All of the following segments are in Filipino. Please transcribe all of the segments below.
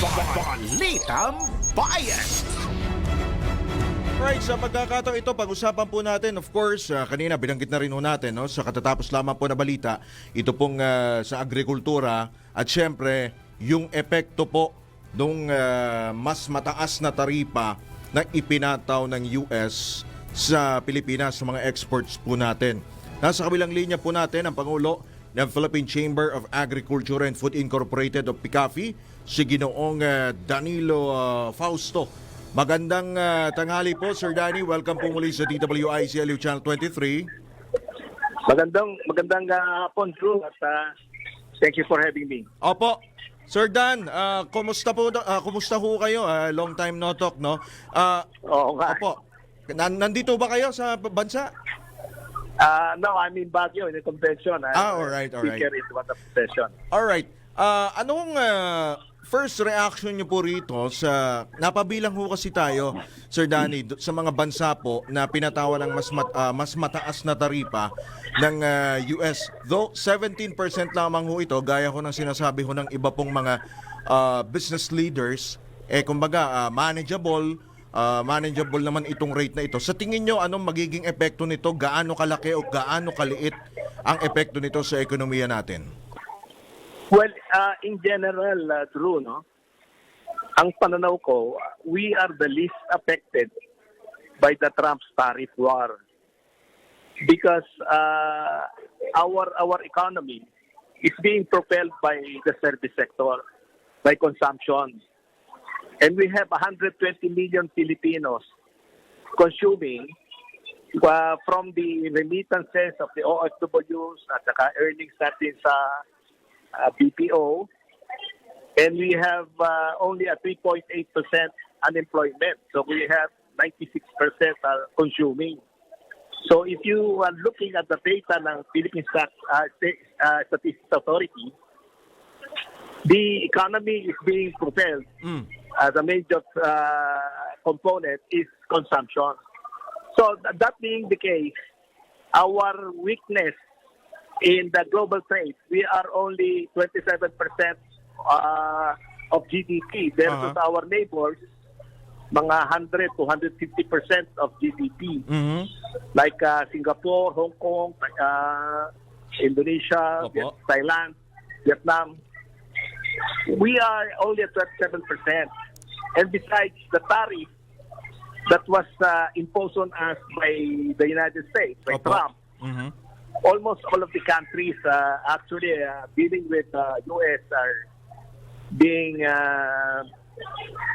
Balitang Bayan! Right, sa pagkakataon ito, pag-usapan po natin, of course, ah, kanina binanggit na rin ho natin, no, sa katatapos lamang po na balita, ito pong ah, sa agrikultura at syempre, yung epekto po nung ah, mas mataas na taripa na ipinataw ng US sa Pilipinas sa mga exports po natin. Nasa kabilang linya po natin ang Pangulo ng Philippine Chamber of Agriculture and Food Incorporated of PICAFI, si Ginoong ah, Danilo ah, Fausto. Magandang ah, tanghali po, Sir Danny. Welcome po muli sa DWI CLU Channel 23. Magandang magandang uh, hapon, Drew, at uh, thank you for having me. Opo. Sir Dan, ah, kumusta po ah, kumusta ho kayo? Ah, long time no talk, no? Ah, Oo nga. opo. Nan- nandito ba kayo sa bansa? Uh, no, I'm in Baguio in a convention. I'm Ah, a alright, alright. Speaker in one of the session. All right. Ah, anong ah, first reaction niyo po rito sa napabilang ho kasi tayo Sir Danny sa mga bansa po na pinatawa ng mas mat- ah, mas mataas na taripa ng ah, US though 17% lamang ho ito gaya ho ng sinasabi ho ng iba pong mga ah, business leaders eh kumbaga ah, manageable ah, manageable naman itong rate na ito sa tingin niyo anong magiging epekto nito gaano kalaki o gaano kaliit ang epekto nito sa ekonomiya natin Well, uh, in general, uh, Drew, no? ang pananaw ko, uh, we are the least affected by the Trump's tariff war. Because uh, our our economy is being propelled by the service sector, by consumption. And we have 120 million Filipinos consuming uh, from the remittances of the OFWs at saka earnings natin sa uh, BPO. And we have uh, only a 3.8% unemployment. So we have 96% are consuming. So if you are looking at the data ng Philippine Stat, uh, uh, Statistics Authority, the economy is being propelled Mm. Uh, the major uh, component is consumption. So th- that being the case, our weakness in the global trade, we are only 27% uh, of GDP versus Uh-huh. our neighbors, mga 100 to 150% of GDP, Mhm. like uh, Singapore, Hong Kong, uh, Indonesia, Opo. Thailand, Vietnam. We are only at 27%. And besides the tariff that was uh, imposed on us by the United States, by Opo. Trump, Mhm. almost all of the countries uh, actually uh, dealing with uh, U.S. are being uh,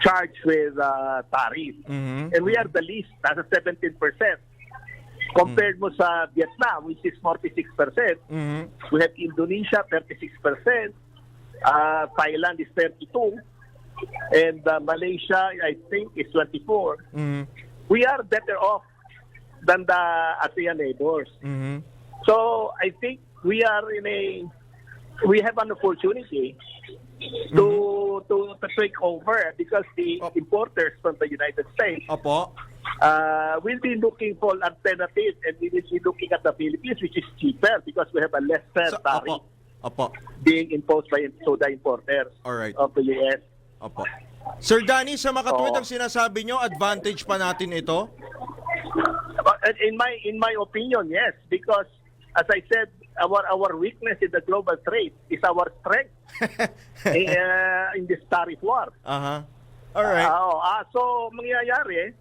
charged with uh, tariff. Mhm. And we are the least, nasa 17%. Compared mo sa Vietnam, which is 46%, Mhm. we have Indonesia, 36%, uh, Thailand is 32%, and uh, Malaysia, I think, is 24%. Mhm. We are better off than the ASEAN neighbors. Mhm. So I think we are in a we have an opportunity to to to take over because the Oh. importers from the United States Opo. uh, will be looking for alternative and we will be looking at the Philippines which is cheaper because we have a lesser Sa- tariff opo. Opo. being imposed by soda importers Alright. of the US. Opo. Sir Danny, sa makatuwid Oo. ang sinasabi nyo, advantage pa natin ito? But in my in my opinion, yes, because as I said, our our weakness in the global trade is our strength in, uh, in this tariff war. Aha. Alright. Ah, oo. Ah, so mangyayari,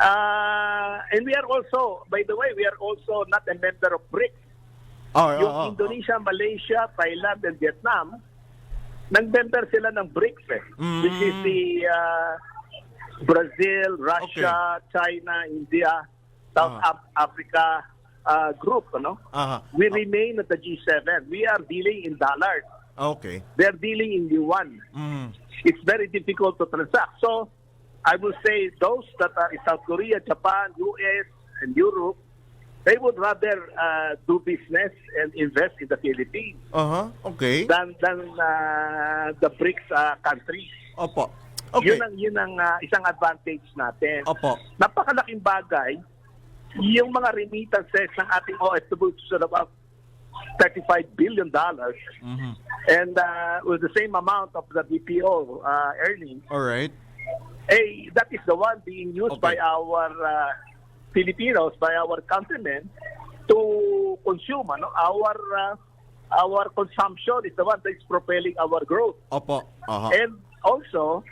ah, and we are also, by the way, we are also not a member of BRICS. Oh, Yung oh, oh. Indonesia, Malaysia, Thailand, and Vietnam, nag-member sila ng BRICS eh, Mm. which is the ah, Brazil, Russia, China, India, South. Af- Africa ah, group. Ano? Aha. We remain at the G7. We are dealing in dollars. Okay. They're dealing in yuan. Mm. It's very difficult to transact. So, I will say those that are in South Korea, Japan, US, and Europe, they would rather uh, do business and invest in the Philippines Aha. Okay. than than uh, the BRICS uh, countries. Opo. Okay. Yun ang yun ang uh, isang advantage natin. Opo. Napakalaking bagay yung mga remittances ng ating OFW sa labas 35 billion dollars, Mhm. and uh, with the same amount of the BPO uh, earnings, All right. eh, that is the one being used Okay. by our uh, Filipinos, by our countrymen, to consume. Ano? Our uh, our consumption is the one that is propelling our growth. Opo. Aha. And also,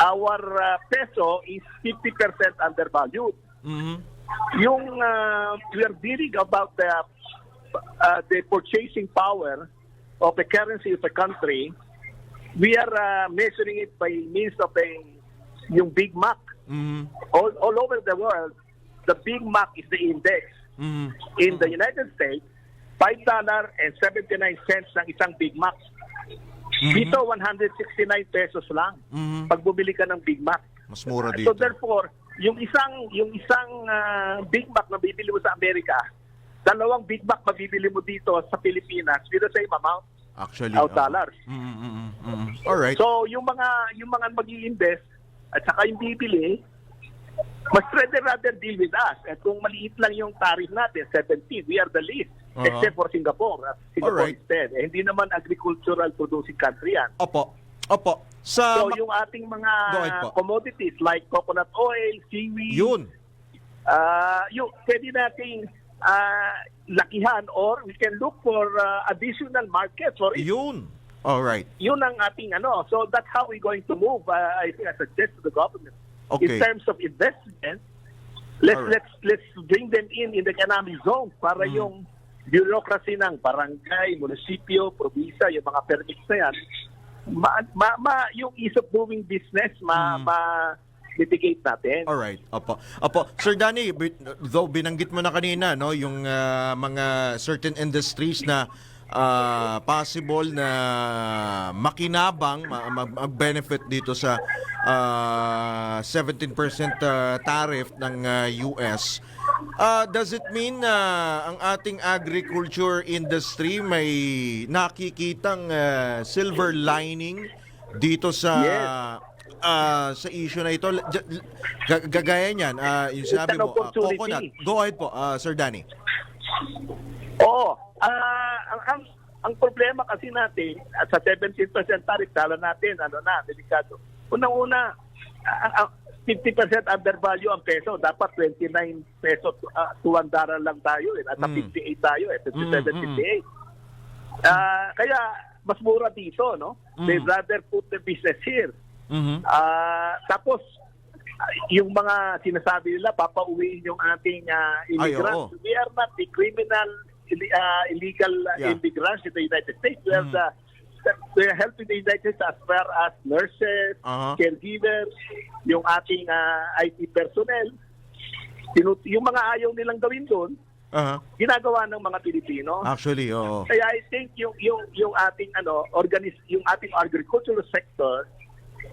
our uh, peso is 50% undervalued. Mhm. Yung uh, we are dealing about the uh, the purchasing power of the currency of the country, we are uh, measuring it by means of a yung Big Mac. Mhm. All, all over the world, the Big Mac is the index. Mhm. In the United States, $5.79 ang isang Big Mac. Dito, 169 pesos lang. Mhm. Pag bumili ka ng Big Mac. Mas mura So dito. therefore, yung isang yung isang ah, Big Mac na bibili mo sa Amerika, dalawang Big Mac mabibili mo dito sa Pilipinas with the same amount Actually. of oo. dollars. Mhm, mhm, mhm. All right. So yung mga yung mga mag-i-invest at saka yung bibili, mas rather rather deal with us. At kung maliit lang yung tariff natin, 17, we are the least. Uh-huh. Except for Singapore. At Singapore Alright. instead. Eh, hindi naman agricultural producing country yan. Opo. Opo. Sa So yung ating mga Go ahead po. commodities like coconut oil, seaweed, yun. Ah, yung pwede nating ah, lakihan or we can look for ah, additional markets for it. Yun. All right. Yun ang ating ano. So that's how we're going to move. ah, I think I suggest to the government. Okay. In terms of investment, let's Alright. let's let's bring them in in the economic zone para Mm. yung bureaucracy ng barangay, munisipyo, probinsya, yung mga permits na yan, ma, ma, ma- yung ease of doing business, ma, Mm. ma mitigate natin. All right. Opo. Opo. Sir Danny, though binanggit mo na kanina no yung ah, mga certain industries na ah, possible na makinabang ma- mag- mag-benefit dito sa ah, 17% ah, tariff ng ah, US. Ah, does it mean na ang ating agriculture industry may nakikitang ah, silver lining dito sa Yes. ah, sa issue na ito? Gagaya niyan, ah, yung an mo, opportunity. coconut. Go ahead po, ah, Sir Danny. Oo. Ah, ang, ang ang problema kasi natin at sa 17% tariff dala natin ano na delikado. Unang-una ang, ang 50% undervalue ang peso, dapat 29 peso uh, 1 dollar lang tayo eh. At Mm. 58 tayo eh, 57, Mm, mm. 58. Ah, kaya mas mura dito, no? They Mm. rather put the business here. Mhm. Ah, tapos ah, yung mga sinasabi nila papauwiin yung ating ah, immigrants. oo. We are not the criminal ah, illegal ah, Yeah. immigrants in the United States. We are Mhm. the we are helping the United States as far as nurses, Aha. caregivers, yung ating ah, IT personnel. Yung mga ayaw nilang gawin doon, Aha. ginagawa ng mga Pilipino. Actually, oo. Kaya I think yung yung yung ating ano organis yung ating agricultural sector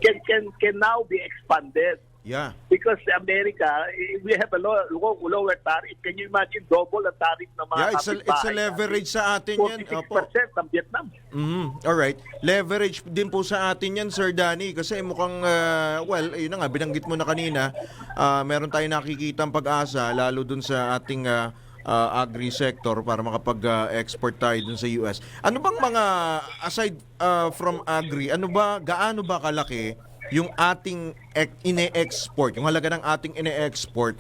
can can can now be expanded Yeah. because America eh, we have a low, low, lower tariff. Can you imagine double ang tariff ng mga Yeah, it's a, it's a leverage sa atin yan. natin? Opo. 46% ng Vietnam. Mhm. All right. Leverage din po sa atin yan, Sir Danny. Kasi mukhang, ah, well, yun na nga, binanggit mo na kanina, ah, meron tayong nakikita pag-asa, lalo dun sa ating ah, ah, agri-sector para makapag-export tayo dun sa US. Ano bang mga, aside ah, from agri, ano ba, gaano ba kalaki yung ating ine-export, yung halaga ng ating ine-export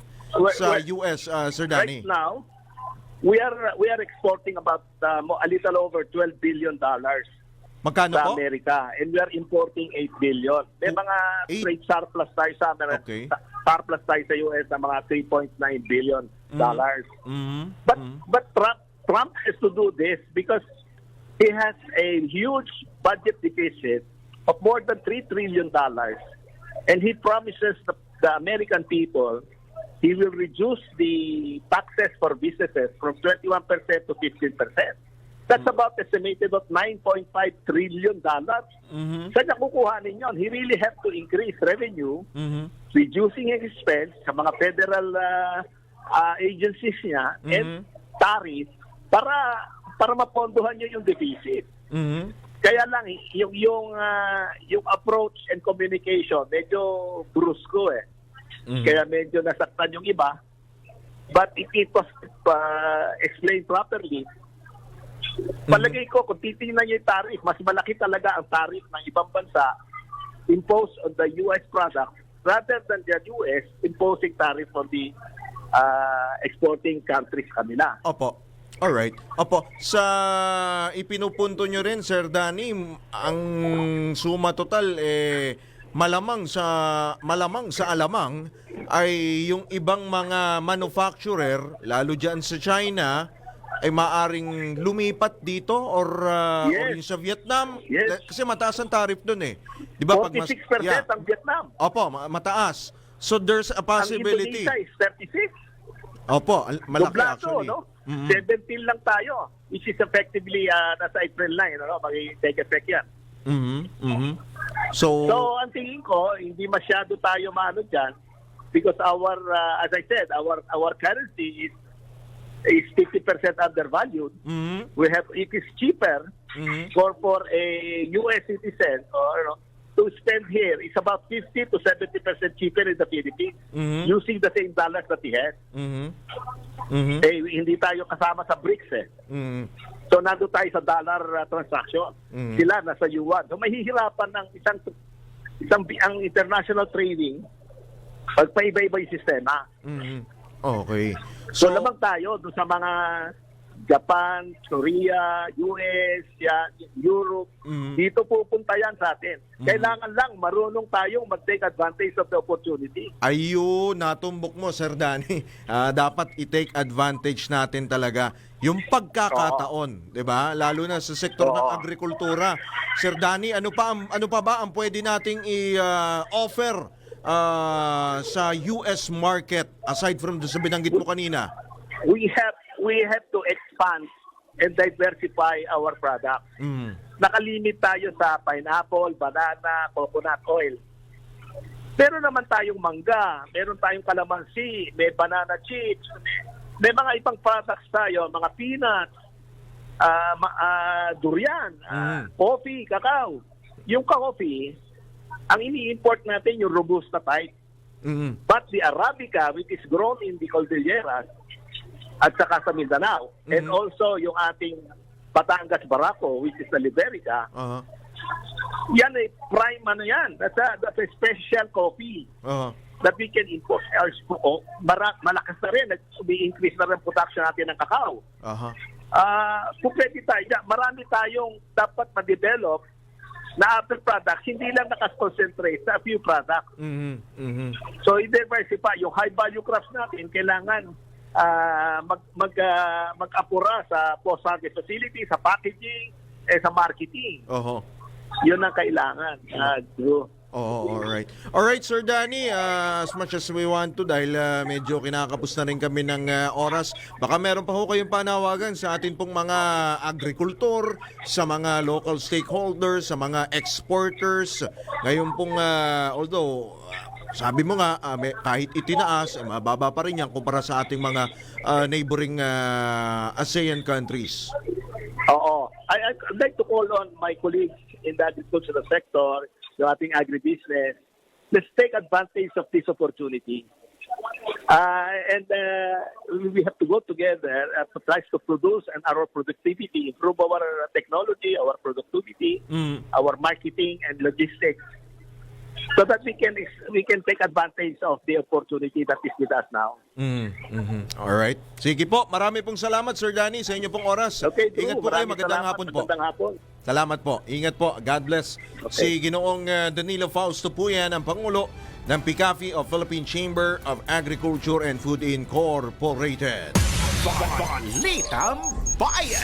sa US, ah, Sir Danny? Right now, we are we are exporting about uh, mo- a little over 12 billion dollars Magkano sa po? Amerika and we are importing 8 billion. May Oh, mga eight? trade surplus tayo sa Amerika. Okay. Surplus tayo sa US na mga 3.9 billion dollars. Mhm. But Mhm. but Trump Trump has to do this because he has a huge budget deficit of more than 3 trillion dollars and he promises the, the American people he will reduce the taxes for businesses from 21% to 15%. That's about estimated of 9.5 trillion dollars. Mhm. Saan niya kukuhanin yun? He really have to increase revenue Mhm. reducing expense sa mga federal uh, uh, agencies niya and Mhm. tariff para para mapondohan niya yung deficit. Mhm. Kaya lang yung yung uh, yung approach and communication medyo brusko eh. Mhm. Kaya medyo nasaktan yung iba. But if it was uh, explained properly, Palagay ko, kung titingnan niyo yung tariff, mas malaki talaga ang tariff ng ibang bansa imposed on the U.S. product rather than the U.S. imposing tariff on the uh, exporting countries kanila. Opo. Alright. Opo. Sa ipinupunto nyo rin, Sir Danny, ang suma total, eh, malamang sa, malamang sa alamang, ay yung ibang mga manufacturer, lalo dyan sa China, ay maaring lumipat dito or, uh, Yes. or yung sa Vietnam. Yes. Kasi mataas ang tariff doon eh. Di ba? Pag mas- 46% Yeah. ang Vietnam. Opo, ma- mataas. So there's a Ang possibility. Indonesia is 36. Opo, al- malaki Doblado, actually. no? Mhm. 17 lang tayo, which is effectively uh, nasa April 9, ano? Mag-take effect yan. Mhm. Mhm. So, So, ang tingin ko, hindi masyado tayo maano dyan because our, uh, as I said, our our currency is is 50% undervalued. mhm. We have, it is cheaper Mhm. for for a U.S. citizen or you know, to spend here. It's about 50 to 70% cheaper in the Philippines Mhm. using the same dollars that he has. Mhm. Mhm. Eh, hindi tayo kasama sa BRICS eh. Mhm. So, nandun tayo sa dollar uh, transaction. Mm. Sila nasa yuan. So, mahihirapan ng isang, isang ang international trading pag paiba-iba yung sistema. Mhm. Okay. So, lamang tayo doon sa mga Japan, Korea, US, Europe. Mm. Dito pupunta yan sa atin. Kailangan lang marunong tayong mag-take advantage of the opportunity. Ayun, natumbok mo, Sir Danny. Ah, dapat i-take advantage natin talaga yung pagkakataon, 'di ba? Lalo na sa sektor ng Oo. agrikultura. Sir Danny, ano pa ang- ano pa ba ang pwede nating i-offer ah, sa US market aside from sa binanggit mo kanina? We have we have to expand and diversify our products. Mhm. nakalimit tayo sa pineapple, banana, coconut oil. Meron naman tayong mangga, meron tayong kalamansi, may banana chips, may mga ibang products tayo, mga peanuts, ma- ah, durian, ah, Mm. coffee, cacao. Yung coffee, ang ini-import natin yung robusta type. Mhm. But the Arabica, which is grown in the Cordilleras at saka sa Mindanao, and Mhm. also yung ating Batangas Barako, which is the Liberica, Aha. yan ay prime ano yan. That's a, that's a special coffee Aha. that we can import. Or, oh, mara, malakas na rin. Umi-increase na rin production natin ng kakao. Aha. Ah, kung pwede tayo marami tayong dapat ma-develop na after products, hindi lang nakakonsentrate sa few products. Mhm. Mhm. So, i-diversify. Yung high-value crops natin, kailangan ah, mag, mag, ah, mag-apura sa post-harvest facility, sa packaging, eh, sa marketing. Oho. Yun ang kailangan. Ah, Drew. Oo, alright. Alright, Sir Danny, uh, as much as we want to, dahil uh, medyo kinakapos na rin kami ng uh, oras, baka meron pa ho kayong panawagan sa atin pong mga agrikultor, sa mga local stakeholders, sa mga exporters. Ngayon pong, uh, although, uh, sabi mo nga, uh, may, kahit itinaas, eh, mababa pa rin yan kumpara sa ating mga uh, neighboring uh, ASEAN countries. Oo. I, I'd like to call on my colleagues in the agricultural sector, yung ating agribusiness, let's take advantage of this opportunity. Uh, and uh, we have to go together uh, to try to produce and our productivity, improve our technology, our productivity, Mm. our marketing and logistics, so that we can we can take advantage of the opportunity that is with us now. Mm, mhm. Alright. Sige po, marami pong salamat Sir Danny sa inyo pong oras. Okay, Drew, Ingat po kayo, magandang salamat, hapon po. Magandang hapon. Salamat po. Ingat po. God bless. Si Ginoong uh, Danilo Fausto po yan, ang Pangulo ng PICAFI of Philippine Chamber of Agriculture and Food Incorporated. Balitang Bayan!